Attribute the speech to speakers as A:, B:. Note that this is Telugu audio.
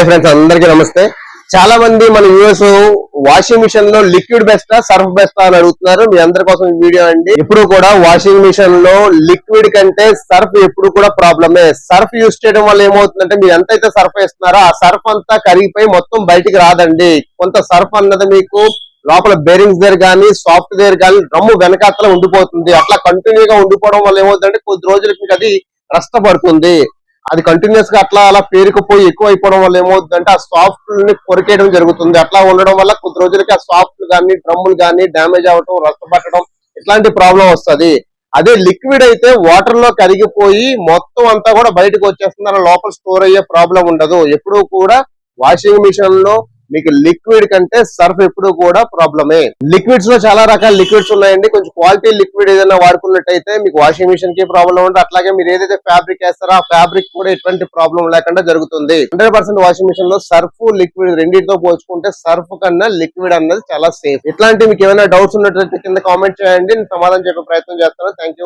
A: హాయ్ ఫ్రెండ్స్ అందరికీ నమస్తే. చాలా మంది మన యూఎస్ వాషింగ్ మిషన్లో లిక్విడ్ బెస్టా సర్ఫ్ బెస్టా అని అడుగుతున్నారు. మీ అందరి కోసం ఈ వీడియో అండి. ఇప్పుడు కూడా వాషింగ్ మిషన్లో లిక్విడ్ కంటే సర్ఫ్ ఎప్పుడు కూడా ప్రాబ్లమే. సర్ఫ్ యూస్ చేయడం వల్ల ఏమవుతుందంటే మీరు ఎంతైతే సర్ఫ్ వేస్తున్నారో ఆ సర్ఫ్ అంతా కరిగిపోయి మొత్తం బయటికి రాదండి. కొంత సర్ఫ్ అన్నది మీకు లోపల బేరింగ్స్ దగ్గర కానీ సాఫ్ట్ వేర్ కానీ రమ్ము వెనకాతల ఉండిపోతుంది. అట్లా కంటిన్యూగా ఉండిపోవడం వల్ల ఏమవుతుందంటే కొద్ది రోజులకి మీకు అది నష్టపడుతుంది అది కంటిన్యూస్గా అట్లా అలా పేరుకుపోయి ఎక్కువ అయిపోవడం వల్ల ఏమవుతుందంటే ఆ సాఫ్ట్ని కొరికేయడం జరుగుతుంది. అట్లా ఉండడం వల్ల కొద్ది రోజులకి ఆ సాఫ్ట్ గానీ డ్రమ్ములు గానీ డ్యామేజ్ అవటం రసపట్టడం ఇట్లాంటి ప్రాబ్లం వస్తది. అదే లిక్విడ్ అయితే వాటర్లో కరిగిపోయి మొత్తం అంతా కూడా బయటకు వచ్చేస్తుంది. అలా లోపల స్టోర్ అయ్యే ప్రాబ్లం ఉండదు. ఎప్పుడూ కూడా వాషింగ్ మిషన్లో మీకు లిక్విడ్ కంటే సర్ఫ్ ఎప్పుడు కూడా ప్రాబ్లమే లిక్విడ్స్లో చాలా రకాల లిక్విడ్స్ ఉన్నాయండి. కొంచెం క్వాలిటీ లిక్విడ్ ఏదైనా వాడుకున్నట్టయితే మీకు వాషింగ్ మిషన్కి ప్రాబ్లం ఉండదు. అట్లాగే మీరు ఏదైతే ఫ్యాబ్రిక్ వేస్తారో ఆ ఫ్యాబ్రిక్ కూడా ఎటువంటి ప్రాబ్లం లేకుండా జరుగుతుంది. హండ్రెడ్ పర్సెంట్ వాషింగ్ మిషన్లో సర్ఫ్ లిక్విడ్ రెండింటితో పోల్చుకుంటే సర్ఫ్ కన్నా లిక్విడ్ అన్నది చాలా సేఫ్ ఇట్లాంటి మీకు ఏమైనా డౌట్స్ ఉన్నట్లయితే కింద కామెంట్ చేయండి. నేను సమాధానం చెప్పే ప్రయత్నం చేస్తాను. థ్యాంక్